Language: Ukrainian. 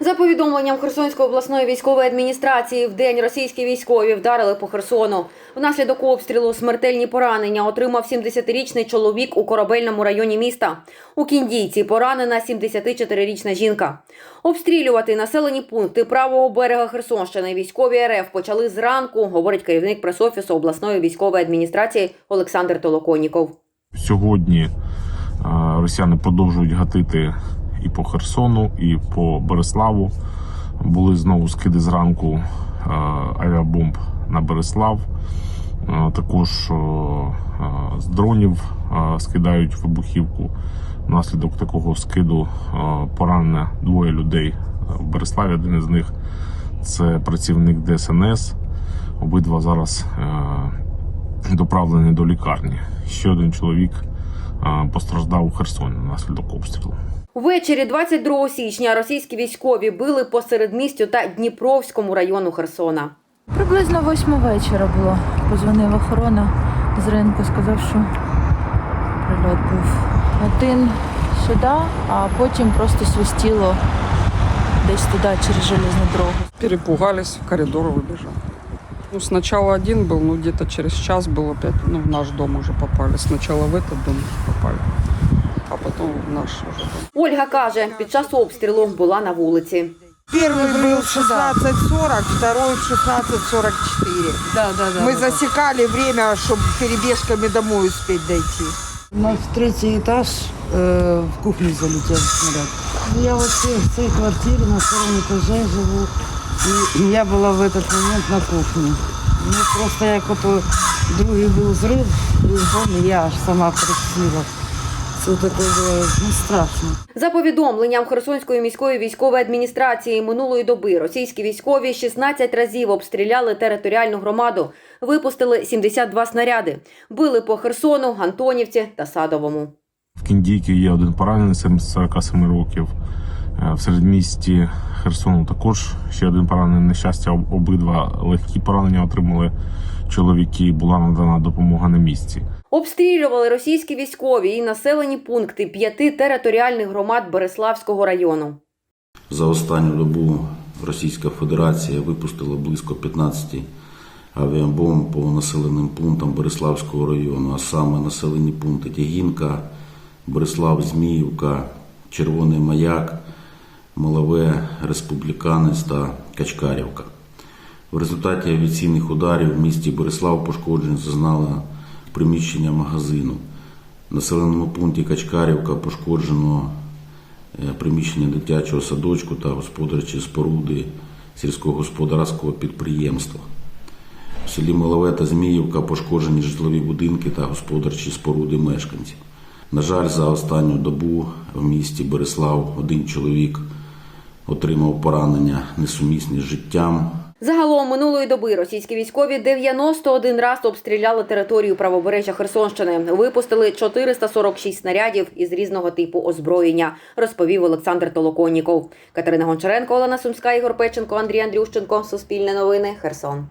За повідомленням Херсонської обласної військової адміністрації, в день російські військові вдарили по Херсону. Внаслідок обстрілу смертельні поранення отримав 70-річний чоловік у корабельному районі міста. У Кіндійці поранена 74-річна жінка. Обстрілювати населені пункти правого берега Херсонщини військові РФ почали зранку, говорить керівник пресофісу обласної військової адміністрації Олександр Толоконіков. Сьогодні росіяни продовжують гатити і по Херсону, і по Береславу. Були знову скиди зранку е, авіабомб на Береслав. Е, Також е, з дронів скидають вибухівку. Внаслідок такого скиду поранено двоє людей в Береславі. Один із них це працівник ДСНС. Обидва зараз доправлені до лікарні. Ще один чоловік постраждав у Херсоні внаслідок обстрілу. Увечері 22 січня російські військові били по середмістю та Дніпровському району Херсона. Приблизно восьма вечора було. Позвонив охорона з ринку, сказав, що прильот був один сюди, а потім просто свистіло десь туди через железну дорогу. Перепугались, в коридор выбежал. Ну, сначала один был, ну, где-то через час был опять, ну, в наш дом уже попали. Сначала в этот дом попали, а потом в наш уже дом. Ольга каже, під час обстрілу була на вулиці. Первый был в 16.40, второй в 16.44. Да, да, да. Мы засекали время, чтобы перебежками домой успеть дойти. У нас третий этаж, э, в кухню залетел снаряд. Я вот в цій- в цій квартирі на втором этаже живу. І я була в этот момент на кухні. Ну просто як ото другий був зрив, бігом, і я аж сама присіла. Це таке було ну, страшно. За повідомленням Херсонської міської військової адміністрації минулої доби російські військові 16 разів обстріляли територіальну громаду, випустили 72 снаряди, били по Херсону, Антонівці та Садовому. В Кіндійці є один поранений 47 років. Е, В середмісті Херсону також ще один поранений. На щастя, обидва легкі поранення отримали чоловіки. Була надана допомога на місці. Обстрілювали російські військові і населені пункти п'яти територіальних громад Береславського району. За останню добу Російська Федерація випустила близько 15 авіабомб по населеним пунктам Береславського району, а саме населені пункти Тягінка, Береслав, Зміївка, Червоний Маяк, Малове, Республіканець та Качкарівка. В результаті авіаційних ударів в місті Береслав пошкоджень зазнали приміщення магазину. В населеному пункті Качкарівка пошкоджено е, приміщення дитячого садочку та господарчі споруди сільськогосподарського підприємства. В селі Малове та Зміївка пошкоджені житлові будинки та господарчі споруди мешканців. На жаль, за останню добу в місті Береслав один чоловік отримав поранення несумісні з життям. Загалом минулої доби російські військові 91 раз обстріляли територію правобережжя Херсонщини. Випустили 446 снарядів із різного типу озброєння, розповів Олександр Толоконніков. Катерина Гончаренко, Олена Сумська, Ігор Печенко, Андрій Андрющенко. Суспільне новини. Херсон.